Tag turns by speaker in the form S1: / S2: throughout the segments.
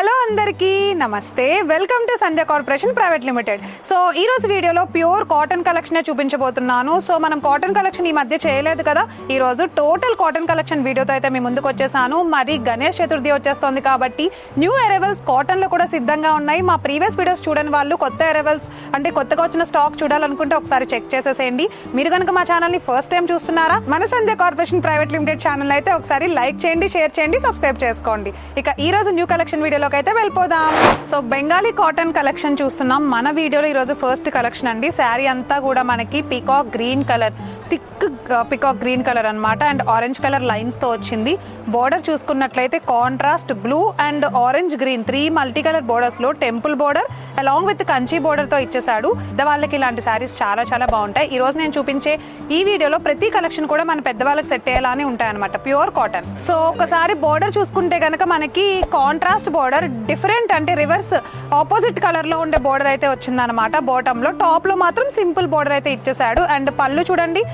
S1: Ojalá అందరికీ నమస్తే. Welcome to Sandhya corporation private limited so ఈ రోజు వీడియోలో ప్యూర్ కాటన్ కలెక్షన్ చూపించబోతున్నాను. సో మనం కాటన్ కలెక్షన్ ఈ మధ్య చేయలేదు కదా? ఈ రోజు టోటల్ కాటన్ కలెక్షన్ వీడియోతో అయితే మీ ముందుకు వచ్చేసాను. మరి గణేష్ చతుర్థి వచ్చేస్తోంది కాబట్టి న్యూ అరైవల్స్ కాటన్లో కూడా సిద్ధంగా ఉన్నాయి. మా ప్రీవియస్ వీడియోస్ చూడని వాళ్ళు కొత్త అరైవల్స్ అంటే కొత్తగా వచ్చిన స్టాక్ చూడాలనుకుంటే ఒకసారి చెక్ చేసేసేయండి. మీరు కనుక మా ఛానల్ని ఫస్ట్ టైం చూస్తున్నారా మన Sandhya corporation private limited channel అయితే ఒకసారి లైక్ చేయండి షేర్ చేయండి సబ్స్క్రైబ్ చేసుకోండి. ఇక ఈ రోజు న్యూ కలెక్షన్ వీడియోలోకి అయితే వెళ్ళిపోదాం. సో బెంగాలీ కాటన్ కలెక్షన్ చూస్తున్నాం. మన వీడియోలో ఈ రోజు ఫస్ట్ కలెక్షన్ అండి. శారీ అంతా కూడా మనకి peacock green colour thick peacock green colour అన్నమాట. అండ్ ఆరెంజ్ కలర్ లైన్స్తో వచ్చింది. బోర్డర్ చూసుకున్నట్లయితే contrast blue and orange green three multi colour బోర్డర్స్లో temple border along with Kanchi బోర్డర్తో ఇచ్చేసాడు పెద్దవాళ్ళకి ఇలాంటి శారీస్ చాలా చాలా బాగుంటాయి. ఈ రోజు నేను చూపించే ఈ వీడియోలో ప్రతి కలెక్షన్ కూడా మన పెద్దవాళ్ళకి సెట్ అయ్యేలానే ఉంటాయి అనమాట ప్యూర్ కాటన్ సో ఒకసారి బోర్డర్ చూసుకుంటే గనక మనకి కాంట్రాస్ట్ బోర్డర్ డిఫరెంట్ అంటే రివర్స్ ఆపోజిట్ కలర్లో ఉండే బోర్డర్ అయితే వచ్చిందనమాట బాటమ్లో టాప్లో మాత్రం సింపుల్ బోర్డర్ అయితే ఇచ్చేసాడు అండ్ పళ్ళు చూడండి.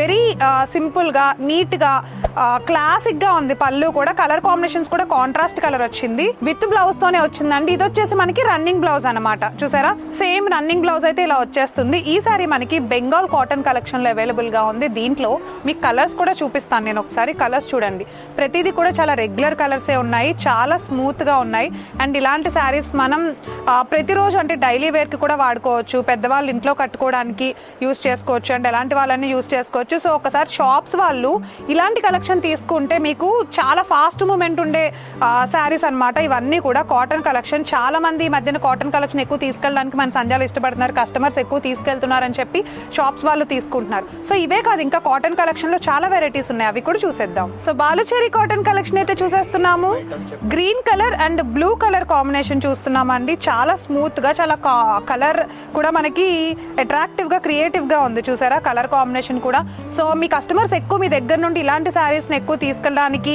S1: వెరీ సింపుల్గా నీట్గా క్లాసిక్గా ఉంది. పళ్ళు కూడా కలర్ కాంబినేషన్స్ కూడా కాంట్రాస్ట్ కలర్ వచ్చింది. విత్ బ్లౌజ్ తోనే వచ్చిందండి. ఇది వచ్చేసి మనకి రన్నింగ్ బ్లౌజ్ అనమాట చూసారా? సేమ్ రన్నింగ్ బ్లౌజ్ అయితే ఇలా వచ్చేస్తుంది. ఈ సారీ మనకి బెంగాల్ కాటన్ కలెక్షన్లో అవైలబుల్గా ఉంది. దీంట్లో మీకు కలర్స్ కూడా చూపిస్తాను నేను ఒకసారి. కలర్స్ చూడండి. ప్రతిదీ కూడా చాలా రెగ్యులర్ కలర్స్ ఏ ఉన్నాయి. చాలా స్మూత్గా ఉన్నాయి. అండ్ ఇలాంటి శారీస్ మనం ప్రతిరోజు అంటే డైలీ వేర్కి కూడా వాడుకోవచ్చు. పెద్దవాళ్ళు ఇంట్లో కట్టుకోవడానికి యూస్ చేసుకోవచ్చు. అండ్ ఎలాంటి వాళ్ళని యూస్ చేసుకోవచ్చు. సో ఒకసారి షాప్స్ వాళ్ళు ఇలాంటి కలెక్షన్ తీసుకుంటే మీకు చాలా ఫాస్ట్ మూమెంట్ ఉండే శారీస్ అన్నమాట. ఇవన్నీ కూడా కాటన్ కలెక్షన్. చాలా మంది ఈ మధ్యన కాటన్ కలెక్షన్ ఎక్కువ తీసుకెళ్ళడానికి మన సంధ్యాలు ఇష్టపడుతున్నారు. కస్టమర్స్ ఎక్కువ తీసుకెళ్తున్నారు అని చెప్పి షాప్స్ వాళ్ళు తీసుకుంటున్నారు. సో ఇవే కాదు ఇంకా కాటన్ కలెక్షన్లో చాలా వెరైటీస్ ఉన్నాయి. అవి కూడా చూసేద్దాం. సో బాలుచేరి కాటన్ కలెక్షన్ అయితే చూసేస్తున్నాము. Green colour and blue colour combination చూస్తున్నామండి. చాలా స్మూత్గా చాలా కలర్ కూడా మనకి అట్రాక్టివ్గా క్రియేటివ్గా ఉంది. చూసారా? కలర్ కాంబినేషన్ కూడా సో మీ కస్టమర్స్ ఎక్కువ మీ దగ్గర నుండి ఇలాంటి శారీస్ని ఎక్కువ తీసుకెళ్ళడానికి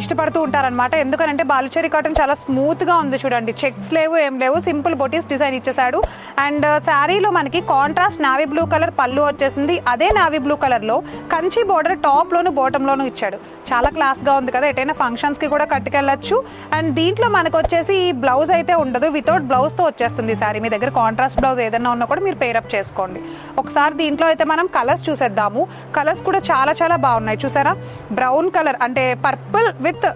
S1: ఇష్టపడుతూ ఉంటారనమాట ఎందుకంటే బాలుచేరి కాటన్ చాలా స్మూత్గా ఉంది చూడండి. చెక్స్ లేవు ఏం లేవు. సింపుల్ బొటీస్ డిజైన్ ఇచ్చేసాడు అండ్ శారీలో మనకి కాంట్రాస్ట్ నావీ బ్లూ కలర్ పళ్ళు వచ్చేసింది. అదే నావీ బ్లూ కలర్లో కంచి బోర్డర్ టాప్ బాటంలోను ఇచ్చాడు. చాలా క్లాస్గా ఉంది కదా. ఎటైనా ఫంక్షన్స్కి కూడా కట్టుకెళ్ళచ్చు. అండ్ దీంట్లో మనకు వచ్చేసి ఈ బ్లౌజ్ అయితే ఉండదు. వితౌట్ బ్లౌజ్తో వచ్చేస్తుంది సారీ మీ దగ్గర కాంట్రాస్ట్ బ్లౌజ్ ఏదైనా ఉన్నా కూడా మీరు పేరప్ చేసుకోండి. ఒకసారి దీంట్లో అయితే మనం కలర్స్ చూసేద్దాం. చూద్దాము. కలర్స్ కూడా చాలా చాలా బాగున్నాయి. చూసారా? బ్రౌన్ కలర్ అంటే పర్పుల్ విత్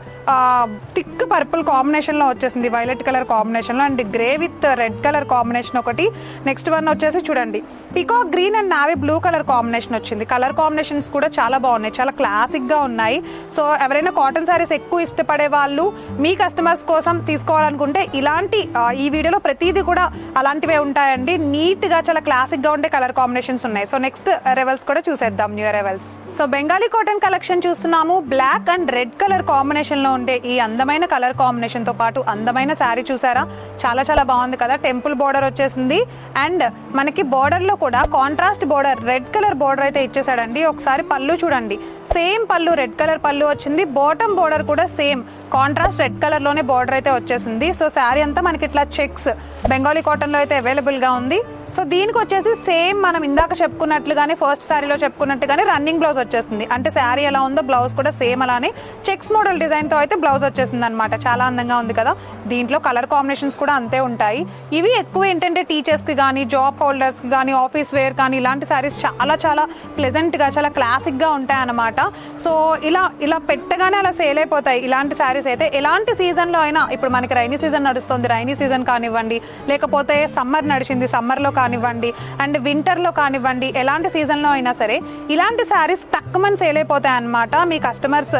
S1: థిక్ పర్పుల్ కాంబినేషన్లో వచ్చేసింది. వైలెట్ కలర్ కాంబినేషన్లో and grey with red colour combination ఒకటి. నెక్స్ట్ వన్ వచ్చేసి చూడండి. Peacock green and navy blue colour combination వచ్చింది. కలర్ కాంబినేషన్స్ కూడా చాలా బాగున్నాయి. చాలా క్లాసిక్గా ఉన్నాయి. సో ఎవరైనా కాటన్ శారీస్ ఎక్కువ ఇష్టపడే వాళ్ళు మీ కస్టమర్స్ కోసం తీసుకోవాలనుకుంటే ఇలాంటి ఈ వీడియోలో ప్రతిదీ కూడా అలాంటివే ఉంటాయండి. నీట్గా చాలా క్లాసిక్గా ఉండే కలర్ కాంబినేషన్స్ ఉన్నాయి. సో నెక్స్ట్ రెవెల్స్ కూడా చూసేద్దాం new arrivals. So Bengali cotton collection చూస్తున్నాము. బ్లాక్ అండ్ రెడ్ కలర్ కాంబినేషన్లో ఉండే ఈ అందమైన కలర్ కాంబినేషన్తో పాటు అందమైన శారీ చూసారా? చాలా చాలా బాగుంది కదా. టెంపుల్ బోర్డర్ వచ్చేసింది. అండ్ మనకి బోర్డర్లో కూడా contrast border red colour border అయితే ఇచ్చేసాడండి ఒకసారి పళ్ళు చూడండి. సేమ్ పళ్ళు రెడ్ కలర్ పళ్ళు వచ్చింది. బాటమ్ బోర్డర్ కూడా సేమ్. కాంట్రాస్ట్ రెడ్ కలర్లోనే బోర్డర్ అయితే వచ్చేసింది. సో శారీ అంతా మనకి ఇట్లా చెక్స్ బెంగాలీ కాటన్లో అయితే అవైలబుల్గా ఉంది. సో దీనికి వచ్చేసి సేమ్ మనం ఇందాక చెప్పుకున్నట్లుగానే ఫస్ట్ శారీలో చెప్పుకున్నట్టుగానే రన్నింగ్ బ్లౌజ్ వచ్చేస్తుంది. అంటే శారీ ఎలా ఉందో బ్లౌజ్ కూడా సేమ్ అలానే చెక్స్ మోడల్ డిజైన్తో అయితే బ్లౌజ్ వచ్చేసింది అనమాట చాలా అందంగా ఉంది కదా. దీంట్లో కలర్ కాంబినేషన్స్ కూడా అంతే ఉంటాయి. ఇవి ఎక్కువ ఏంటంటే టీచర్స్కి కానీ జాబ్ హోల్డర్స్కి కానీ ఆఫీస్ వేర్ కానీ ఇలాంటి శారీస్ చాలా చాలా ప్లెజెంట్గా చాలా క్లాసిక్గా ఉంటాయి అనమాట సో ఇలా ఇలా పెట్టగానే అలా సేల్ అయిపోతాయి. ఇలాంటి శారీస్ అయితే ఎలాంటి సీజన్లో అయినా ఇప్పుడు మనకి రైనీ సీజన్ నడుస్తుంది రైనీ సీజన్ కానివ్వండి లేకపోతే సమ్మర్ నడిచింది సమ్మర్లో కానివ్వండి అండ్ వింటర్లో కానివ్వండి ఎలాంటి సీజన్లో అయినా సరే ఇలాంటి శారీస్ తక్కువని సేల్ అయిపోతాయి అనమాట మీ కస్టమర్స్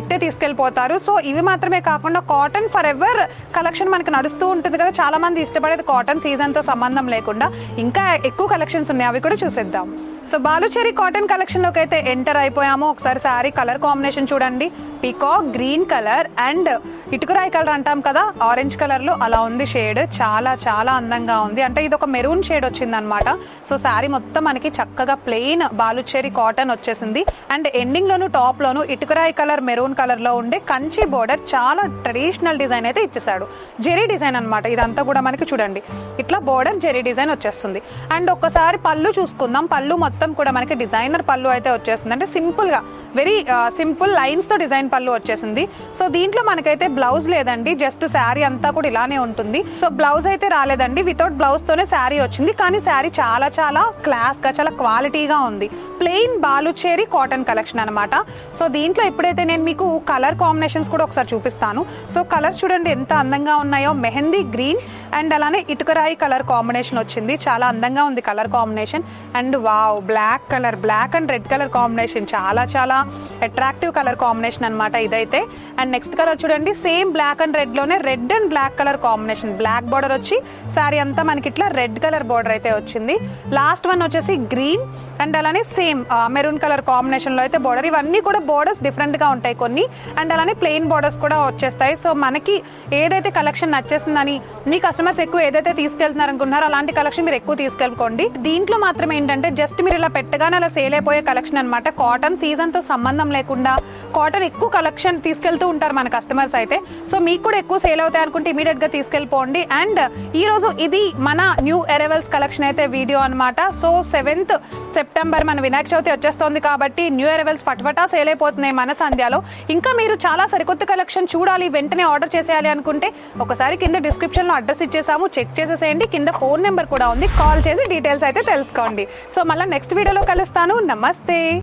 S1: ఇట్టే తీసుకెళ్ళిపోతారు. సో ఇవి మాత్రమే కాకుండా కాటన్ ఫర్ ఎవర్ కలెక్షన్ మనకి నడుస్తూ ఉంటుంది కదా. చాలా మంది ఇష్టపడేది కాటన్ సీజన్తో సంబంధం లేకుండా. ఇంకా ఎక్కువ కలెక్షన్స్ ఉన్నాయి. అవి కూడా చూసేద్దాం. సో బాలుచేరి కాటన్ కలెక్షన్లోకి అయితే ఎంటర్ అయిపోయాము. ఒకసారి శారీ కలర్ కాంబినేషన్ చూడండి. పీకాక్ గ్రీన్ కలర్ అండ్ ఇటుకురాయి కలర్ అంటాం కదా ఆరెంజ్ కలర్లో అలా ఉంది షేడ్. చాలా చాలా అందంగా ఉంది. అంటే ఇది ఒక మెరూన్ షేడ్ వచ్చింది అనమాట సో శారీ మొత్తం మనకి చక్కగా ప్లెయిన్ బాలుచేరి కాటన్ వచ్చేసింది. అండ్ ఎండింగ్ లోను టాప్ లోను ఇటుకురాయి కలర్ మెరూన్ కలర్లో ఉండే కంచి బోర్డర్ చాలా ట్రెడిషనల్ డిజైన్ అయితే ఇచ్చేసాడు జెరీ డిజైన్ అన్నమాట. ఇదంతా కూడా మనకి చూడండి. ఇట్లా బోర్డర్ జెరీ డిజైన్ వచ్చేస్తుంది. అండ్ ఒక్కసారి పళ్ళు చూసుకుందాం. పళ్ళు మొత్తం కూడా మనకి డిజైనర్ పళ్ళు అయితే వచ్చేస్తుంది. అంటే సింపుల్గా వెరీ సింపుల్ లైన్స్తో డిజైన్ పళ్ళు వచ్చేసింది. సో దీంట్లో మనకైతే బ్లౌజ్ లేదండి జస్ట్ శారీ అంతా కూడా ఇలానే ఉంటుంది. సో బ్లౌజ్ అయితే రాలేదండి వితౌట్ బ్లౌజ్ తోనే శారీ వచ్చింది. కానీ శారీ చాలా చాలా క్లాస్గా చాలా క్వాలిటీగా ఉంది. ప్లెయిన్ బాలుచేరి కాటన్ కలెక్షన్ అనమాట సో దీంట్లో ఎప్పుడైతే నేను మీకు కలర్ కాంబినేషన్స్ కూడా ఒకసారి చూపిస్తాను. సో కలర్స్ చూడండి ఎంత అందంగా ఉన్నాయో. మెహందీ గ్రీన్ అండ్ అలానే ఇటుకరాయి కలర్ కాంబినేషన్ వచ్చింది. చాలా అందంగా ఉంది colour combination and wow black colour black and red colour combination. చాలా చాలా అట్రాక్టివ్ కలర్ కాంబినేషన్ అనమాట ఇదైతే. అండ్ నెక్స్ట్ కలర్ చూడండి same black and రెడ్లోనే red and black colour combination. Black border వచ్చి సారీ అంతా మనకి ఇట్లా రెడ్ కలర్ బార్డర్ అయితే వచ్చింది. లాస్ట్ వన్ వచ్చేసి గ్రీన్ అండ్ అలానే సేమ్ మెరూన్ కలర్ కాంబినేషన్లో అయితే బోర్డర్ ఇవన్నీ కూడా బోర్డర్స్ డిఫరెంట్గా ఉంటాయి కొన్ని. అండ్ అలానే ప్లెయిన్ బోర్డర్స్ కూడా వచ్చేస్తాయి. సో మనకి ఏదైతే కలెక్షన్ నచ్చేస్తుందని మీ కస్టమర్స్ ఎక్కువ ఏదైతే తీసుకెళ్తున్నారు అనుకుంటున్నారో అలాంటి కలెక్షన్ మీరు ఎక్కువ తీసుకెళ్ళుకోండి. దీంట్లో మాత్రం ఏంటంటే జస్ట్ మీరు ఇలా పెట్టగానే అలా సేల్ అయిపోయే కలెక్షన్ అనమాట కాటన్ సీజన్తో సంబంధం లేకుండా కాటన్ ఎక్కువ కలెక్షన్ తీసుకెళ్తూ ఉంటారు మన కస్టమర్స్ అయితే. సో మీకు కూడా ఎక్కువ సేల్ అవుతాయి అనుకుంటే ఇమీడియట్గా తీసుకెళ్ళిపోండి. అండ్ ఈ రోజు ఇది మన న్యూ ఎరవల్స్ కలెక్షన్ అయితే వీడియో అనమాట సో సెవెంత్ సెప్టెంబర్ మన వినాయక చవితి వచ్చేస్తోంది కాబట్టి న్యూ ఎరవల్స్ పటపటా సేల్ అయిపోతున్నాయి మన సంధ్యాలో. ఇంకా మీరు చాలా సరికొత్త కలెక్షన్ చూడాలి వెంటనే ఆర్డర్ చేసేయాలి అనుకుంటే ఒకసారి కింద డిస్క్రిప్షన్లో అడ్రస్ ఇచ్చేసాము. చెక్ చేసేసేయండి. కింద ఫోన్ నెంబర్ కూడా ఉంది. కాల్ చేసి డీటెయిల్స్ అయితే తెలుసుకోండి. సో మళ్ళీ నెక్స్ట్ వీడియోలో కలుస్తాను. నమస్తే.